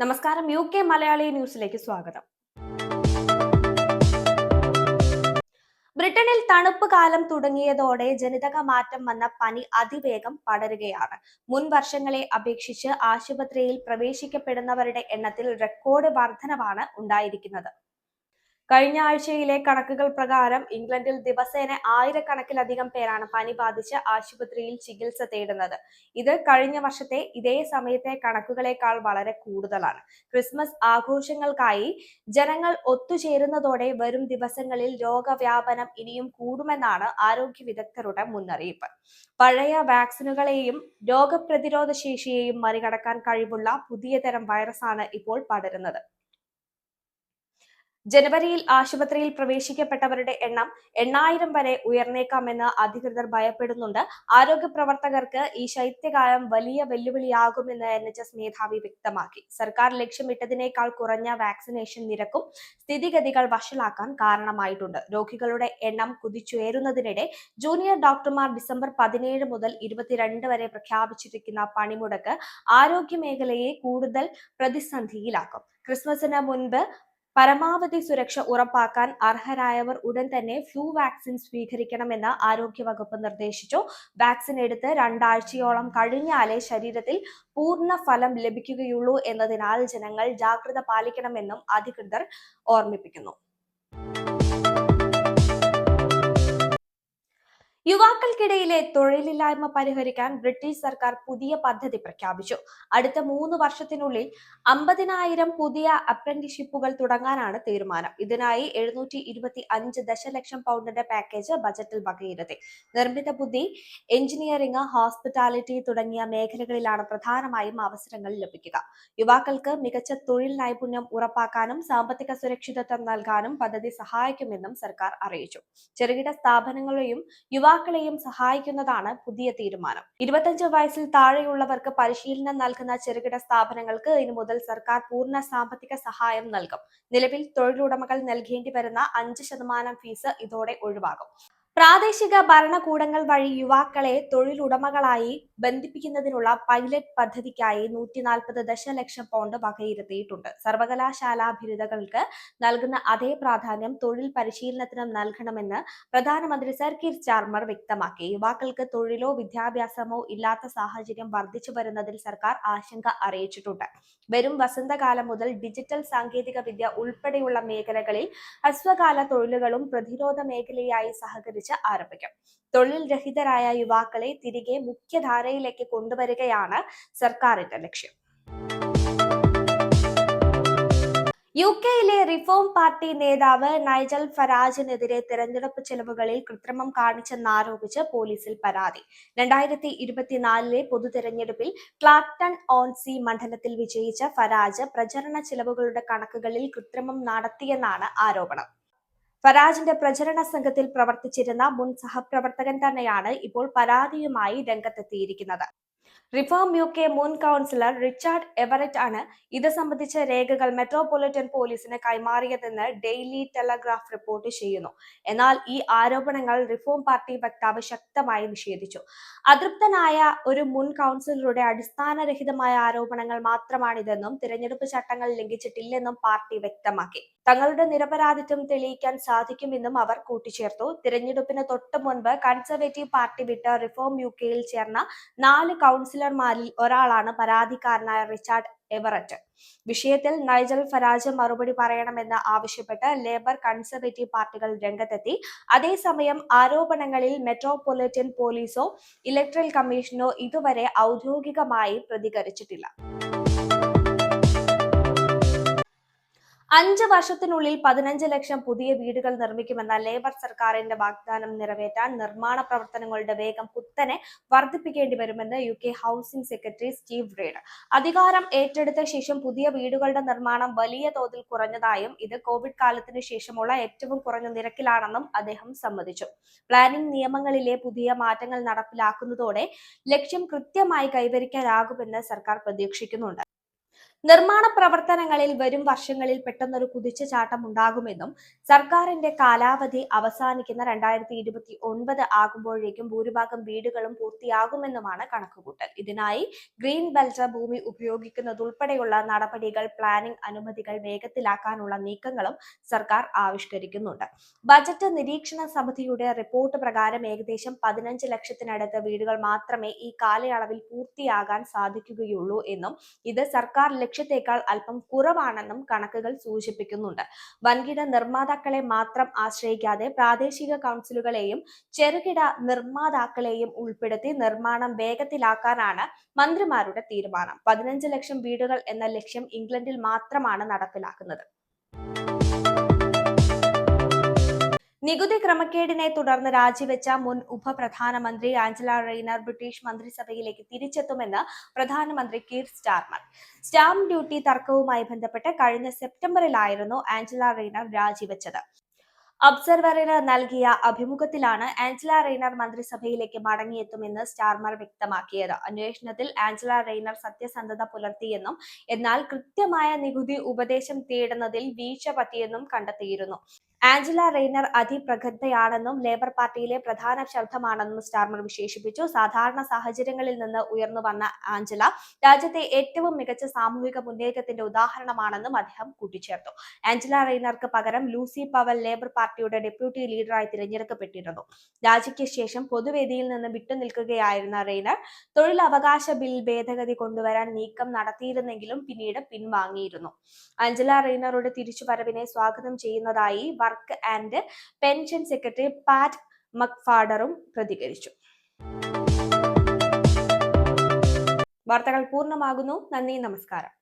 നമസ്കാരം U K Malayali ന്യൂസിലേക്ക് സ്വാഗതം. ബ്രിട്ടനിൽ തണുപ്പ് കാലം തുടങ്ങിയതോടെ ജനിതക മാറ്റം വന്ന പനി അതിവേഗം പടരുകയാണ്. മുൻ വർഷങ്ങളെ അപേക്ഷിച്ച് ആശുപത്രിയിൽ പ്രവേശിക്കപ്പെടുന്നവരുടെ എണ്ണത്തിൽ റെക്കോർഡ് വർധനവാണ് ഉണ്ടായിരിക്കുന്നത്. കഴിഞ്ഞ ആഴ്ചയിലെ കണക്കുകൾ പ്രകാരം ഇംഗ്ലണ്ടിൽ ദിവസേന ആയിരക്കണക്കിലധികം പേരാണ് പനി ബാധിച്ച് ആശുപത്രിയിൽ ചികിത്സ തേടുന്നത്. ഇത് കഴിഞ്ഞ വർഷത്തെ ഇതേ സമയത്തെ കണക്കുകളേക്കാൾ വളരെ കൂടുതലാണ്. ക്രിസ്മസ് ആഘോഷങ്ങൾക്കായി ജനങ്ങൾ ഒത്തുചേരുന്നതോടെ വരും ദിവസങ്ങളിൽ രോഗവ്യാപനം ഇനിയും കൂടുമെന്നാണ് ആരോഗ്യ വിദഗ്ധരുടെ മുന്നറിയിപ്പ്. പഴയ വാക്സിനുകളെയും രോഗപ്രതിരോധ ശേഷിയെയും മറികടക്കാൻ കഴിവുള്ള പുതിയ തരം വൈറസാണ് ഇപ്പോൾ പടരുന്നത്. ജനുവരിയിൽ ആശുപത്രിയിൽ പ്രവേശിക്കപ്പെട്ടവരുടെ എണ്ണം എണ്ണായിരം വരെ ഉയർന്നേക്കാമെന്ന് അധികൃതർ ഭയപ്പെടുന്നുണ്ട്. ആരോഗ്യ പ്രവർത്തകർക്ക് ഈ ശൈത്യകാലം വലിയ വെല്ലുവിളിയാകുമെന്ന് എൻ എച്ച് എസ് മേധാവി വ്യക്തമാക്കി. സർക്കാർ ലക്ഷ്യമിട്ടതിനേക്കാൾ കുറഞ്ഞ വാക്സിനേഷൻ നിരക്കും സ്ഥിതിഗതികൾ വഷളാക്കാൻ കാരണമായിട്ടുണ്ട്. രോഗികളുടെ എണ്ണം കുതിച്ചുയരുന്നതിനിടെ ജൂനിയർ ഡോക്ടർമാർ ഡിസംബർ പതിനേഴ് മുതൽ ഇരുപത്തിരണ്ട് വരെ പ്രഖ്യാപിച്ചിരിക്കുന്ന പണിമുടക്ക് ആരോഗ്യ മേഖലയെ കൂടുതൽ പ്രതിസന്ധിയിലാക്കും. ക്രിസ്മസിന് മുൻപ് പരമാവധി സുരക്ഷ ഉറപ്പാക്കാൻ അർഹരായവർ ഉടൻ തന്നെ ഫ്ലൂ വാക്സിൻ സ്വീകരിക്കണമെന്ന് ആരോഗ്യവകുപ്പ് നിർദ്ദേശിച്ചു. വാക്സിൻ എടുത്ത് രണ്ടാഴ്ചയോളം കഴിഞ്ഞാലേ ശരീരത്തിൽ പൂർണ ഫലം ലഭിക്കുകയുള്ളൂ എന്നതിനാൽ ജനങ്ങൾ ജാഗ്രത പാലിക്കണമെന്നും അധികൃതർ ഓർമ്മിപ്പിക്കുന്നു. യുവാക്കൾക്കിടയിലെ തൊഴിലില്ലായ്മ പരിഹരിക്കാൻ ബ്രിട്ടീഷ് സർക്കാർ പുതിയ പദ്ധതി പ്രഖ്യാപിച്ചു. അടുത്ത മൂന്ന് വർഷത്തിനുള്ളിൽ അമ്പതിനായിരം പുതിയ അപ്രന്റിഷിപ്പുകൾ തുടങ്ങാനാണ് തീരുമാനം. ഇതിനായി എഴുന്നൂറ്റി ഇരുപത്തി അഞ്ച് ദശലക്ഷം പൗണ്ടിന്റെ പാക്കേജ് ബജറ്റിൽ വകയിരുത്തി. നിർമ്മിത ബുദ്ധി എഞ്ചിനീയറിംഗ് ഹോസ്പിറ്റാലിറ്റി തുടങ്ങിയ മേഖലകളിലാണ് പ്രധാനമായും അവസരങ്ങൾ ലഭിക്കുക. യുവാക്കൾക്ക് മികച്ച തൊഴിൽ നൈപുണ്യം ഉറപ്പാക്കാനും സാമ്പത്തിക സുരക്ഷിതത്വം നൽകാനും പദ്ധതി സഹായിക്കുമെന്നും സർക്കാർ അറിയിച്ചു. ചെറുകിട സ്ഥാപനങ്ങളെയും യുവാ യുവാക്കളെയും സഹായിക്കുന്നതാണ് പുതിയ തീരുമാനം. ഇരുപത്തഞ്ച് വയസ്സിൽ താഴെയുള്ളവർക്ക് പരിശീലനം നൽകുന്ന ചെറുകിട സ്ഥാപനങ്ങൾക്ക് ഇനി മുതൽ സർക്കാർ പൂർണ സാമ്പത്തിക സഹായം നൽകും. നിലവിൽ തൊഴിലുടമകൾ നൽകേണ്ടി വരുന്ന അഞ്ച് ശതമാനം ഫീസ് ഇതോടെ ഒഴിവാകും. പ്രാദേശിക ഭരണകൂടങ്ങൾ വഴി യുവാക്കളെ തൊഴിലുടമകളായി ബന്ധിപ്പിക്കുന്നതിനുള്ള പൈലറ്റ് പദ്ധതിക്കായി നൂറ്റി നാൽപ്പത് ദശലക്ഷം പൗണ്ട് വകയിരുത്തിയിട്ടുണ്ട്. സർവകലാശാല ബിരുദകൾക്ക് നൽകുന്ന അതേ പ്രാധാന്യം തൊഴിൽ പരിശീലനത്തിനും നൽകണമെന്ന് പ്രധാനമന്ത്രി സർ കിർ ചാർമർ വ്യക്തമാക്കി. യുവാക്കൾക്ക് തൊഴിലോ വിദ്യാഭ്യാസമോ ഇല്ലാത്ത സാഹചര്യം വർദ്ധിച്ചു വരുന്നതിൽ സർക്കാർ ആശങ്ക അറിയിച്ചിട്ടുണ്ട്. വരും വസന്തകാലം മുതൽ ഡിജിറ്റൽ സാങ്കേതിക വിദ്യ ഉൾപ്പെടെയുള്ള മേഖലകളിൽ ഹ്രസ്വകാല തൊഴിലുകളും പ്രതിരോധ മേഖലയായി സഹകരിച്ച് ആരംഭിക്കും. തൊഴിൽ രഹിതരായ യുവാക്കളെ തിരികെ മുഖ്യധാരയിലേക്ക് കൊണ്ടുവരികയാണ് സർക്കാരിന്റെ ലക്ഷ്യം. യു കെയിലെ റിഫോം പാർട്ടി നേതാവ് നൈജൽ ഫരാജിനെതിരെ തെരഞ്ഞെടുപ്പ് ചെലവുകളിൽ കൃത്രിമം കാണിച്ചെന്നാരോപിച്ച് പോലീസിൽ പരാതി. രണ്ടായിരത്തി ഇരുപത്തിനാലിലെ പൊതു തെരഞ്ഞെടുപ്പിൽ ക്ലാക്ടൺ ഓൺ സി മണ്ഡലത്തിൽ വിജയിച്ച ഫരാജ് പ്രചരണ ചെലവുകളുടെ കണക്കുകളിൽ കൃത്രിമം നടത്തിയെന്നാണ് ആരോപണം. ഫരാജിന്റെ പ്രചരണ സംഘത്തിൽ പ്രവർത്തിച്ചിരുന്ന മുൻ സഹപ്രവർത്തകൻ തന്നെയാണ് ഇപ്പോൾ പരാതിയുമായി രംഗത്തെത്തിയിരിക്കുന്നത്. റിഫോം യു കെ മുൻ കൗൺസിലർ റിച്ചാർഡ് എവററ്റ് ആണ് ഇത് സംബന്ധിച്ച രേഖകൾ മെട്രോപൊളിറ്റൻ പോലീസിന് കൈമാറിയതെന്ന് ഡെയിലി ടെലഗ്രാഫ് റിപ്പോർട്ട് ചെയ്യുന്നു. എന്നാൽ ഈ ആരോപണങ്ങൾ റിഫോം പാർട്ടി വക്താവ് ശക്തമായി നിഷേധിച്ചു. അതൃപ്തനായ ഒരു മുൻ കൗൺസിലറുടെ അടിസ്ഥാനരഹിതമായ ആരോപണങ്ങൾ മാത്രമാണിതെന്നും തിരഞ്ഞെടുപ്പ് ചട്ടങ്ങൾ ലംഘിച്ചിട്ടില്ലെന്നും പാർട്ടി വ്യക്തമാക്കി. തങ്ങളുടെ നിരപരാധിത്വം തെളിയിക്കാൻ സാധിക്കുമെന്നും അവർ കൂട്ടിച്ചേർത്തു. തിരഞ്ഞെടുപ്പിന് തൊട്ട് മുൻപ് കൺസർവേറ്റീവ് പാർട്ടി വിട്ട് റിഫോം യു കെയിൽ ചേർന്ന നാല് കൗൺസിലർമാരിൽ ഒരാളാണ് പരാതിക്കാരനായ റിച്ചാർഡ് എവററ്റ്. വിഷയത്തിൽ നൈജൽ ഫരാജ് മറുപടി പറയണമെന്ന് ആവശ്യപ്പെട്ട് ലേബർ കൺസർവേറ്റീവ് പാർട്ടികൾ രംഗത്തെത്തി. അതേസമയം ആരോപണങ്ങളിൽ മെട്രോപൊളിറ്റൻ പോലീസോ ഇലക്ട്രൽ കമ്മീഷനോ ഇതുവരെ ഔദ്യോഗികമായി പ്രതികരിച്ചിട്ടില്ല. അഞ്ച് വർഷത്തിനുള്ളിൽ പതിനഞ്ച് ലക്ഷം പുതിയ വീടുകൾ നിർമ്മിക്കുമെന്ന ലേബർ സർക്കാരിന്റെ വാഗ്ദാനം നിറവേറ്റാൻ നിർമ്മാണ പ്രവർത്തനങ്ങളുടെ വേഗം കുത്തനെ വർദ്ധിപ്പിക്കേണ്ടി വരുമെന്ന് U K housing secretary Steve Reed. അധികാരം ഏറ്റെടുത്ത ശേഷം പുതിയ വീടുകളുടെ നിർമ്മാണം വലിയ തോതിൽ കുറഞ്ഞതായും ഇത് കോവിഡ് കാലത്തിന് ശേഷമുള്ള ഏറ്റവും കുറഞ്ഞ നിരക്കിലാണെന്നും അദ്ദേഹം സമ്മതിച്ചു. പ്ലാനിംഗ് നിയമങ്ങളിലെ പുതിയ മാറ്റങ്ങൾ നടപ്പിലാക്കുന്നതോടെ ലക്ഷ്യം കൃത്യമായി കൈവരിക്കാനാകുമെന്ന് സർക്കാർ പ്രതീക്ഷിക്കുന്നുണ്ട്. നിർമ്മാണ പ്രവർത്തനങ്ങളിൽ വരും വർഷങ്ങളിൽ പെട്ടെന്നൊരു കുതിച്ചു ചാട്ടം ഉണ്ടാകുമെന്നും സർക്കാരിന്റെ കാലാവധി അവസാനിക്കുന്ന രണ്ടായിരത്തി ഇരുപത്തി ഒൻപത് ആകുമ്പോഴേക്കും ഭൂരിഭാഗം വീടുകളും പൂർത്തിയാകുമെന്നുമാണ് കണക്കുകൂട്ടൽ. ഇതിനായി ഗ്രീൻ ബെൽറ്റ് ഭൂമി ഉപയോഗിക്കുന്നതുൾപ്പെടെയുള്ള നടപടികൾ പ്ലാനിംഗ് അനുമതികൾ വേഗത്തിലാക്കാനുള്ള നീക്കങ്ങളും സർക്കാർ ആവിഷ്കരിക്കുന്നുണ്ട്. ബജറ്റ് നിരീക്ഷണ സമിതിയുടെ റിപ്പോർട്ട് പ്രകാരം ഏകദേശം പതിനഞ്ച് ലക്ഷത്തിനടുത്ത് വീടുകൾ മാത്രമേ ഈ കാലയളവിൽ പൂർത്തിയാകാൻ സാധിക്കുകയുള്ളൂ എന്നും ഇത് സർക്കാർ ലക്ഷ്യത്തേക്കാൾ അല്പം കുറവാണെന്നും കണക്കുകൾ സൂചിപ്പിക്കുന്നുണ്ട്. വൻകിട നിർമ്മാതാക്കളെ മാത്രം ആശ്രയിക്കാതെ പ്രാദേശിക കൗൺസിലുകളെയും ചെറുകിട നിർമ്മാതാക്കളെയും ഉൾപ്പെടുത്തി നിർമ്മാണം വേഗത്തിലാക്കാനാണ് മന്ത്രിമാരുടെ തീരുമാനം. പതിനഞ്ച് ലക്ഷം വീടുകൾ എന്ന ലക്ഷ്യം ഇംഗ്ലണ്ടിൽ മാത്രമാണ് നടപ്പിലാക്കുന്നത്. നികുതി ക്രമക്കേടിനെ തുടർന്ന് രാജിവെച്ച മുൻ ഉപപ്രധാനമന്ത്രി ആഞ്ചല റെയ്നർ ബ്രിട്ടീഷ് മന്ത്രിസഭയിലേക്ക് തിരിച്ചെത്തുമെന്ന് പ്രധാനമന്ത്രി കീർ സ്റ്റാർമർ സ്റ്റാമ്പ് ഡ്യൂട്ടി തർക്കവുമായി ബന്ധപ്പെട്ട് കഴിഞ്ഞ സെപ്റ്റംബറിലായിരുന്നു ആഞ്ചല റെയ്നർ രാജിവെച്ചത്. ഒബ്സർവറിന് നൽകിയ അഭിമുഖത്തിലാണ് ആഞ്ചല റെയ്നർ മന്ത്രിസഭയിലേക്ക് മടങ്ങിയെത്തുമെന്ന് സ്റ്റാർമർ വ്യക്തമാക്കിയത്. അന്വേഷണത്തിൽ ആഞ്ചല റെയ്നർ സത്യസന്ധത പുലർത്തിയെന്നും എന്നാൽ കൃത്യമായ നികുതി ഉപദേശം തേടുന്നതിൽ വീഴ്ച പറ്റിയെന്നും കണ്ടെത്തിയിരുന്നു. ആഞ്ചല റെയ്നർ അതിപ്രഗദ്ധയാണെന്നും ലേബർ പാർട്ടിയിലെ പ്രധാന ശബ്ദമാണെന്നും സ്റ്റാർമർ വിശേഷിപ്പിച്ചു. സാധാരണ സാഹചര്യങ്ങളിൽ നിന്ന് ഉയർന്നു വന്ന ആഞ്ചല രാജ്യത്തെ ഏറ്റവും മികച്ച സാമൂഹിക മുന്നേറ്റത്തിന്റെ ഉദാഹരണമാണെന്നും അദ്ദേഹം കൂട്ടിച്ചേർത്തു. ആഞ്ചല റെയ്നർക്ക് പകരം ലൂസി പവൽ ലേബർ പാർട്ടിയുടെ ഡെപ്യൂട്ടി ലീഡറായി തിരഞ്ഞെടുക്കപ്പെട്ടിരുന്നു. രാജിക്ക് ശേഷം പൊതുവേദിയിൽ നിന്ന് വിട്ടുനിൽക്കുകയായിരുന്ന റെയ്നർ തൊഴിലവകാശ ബിൽ ഭേദഗതി കൊണ്ടുവരാൻ നീക്കം നടത്തിയിരുന്നെങ്കിലും പിന്നീട് പിൻവാങ്ങിയിരുന്നു. ആഞ്ചല റെയ്നറുടെ തിരിച്ചുവരവിനെ സ്വാഗതം ചെയ്യുന്നതായി work and pension secretary Pat മക്ഫാഡറും പ്രതികരിച്ചു. വാർത്തകൾ പൂർണമാകുന്നു. നന്ദി നമസ്കാരം.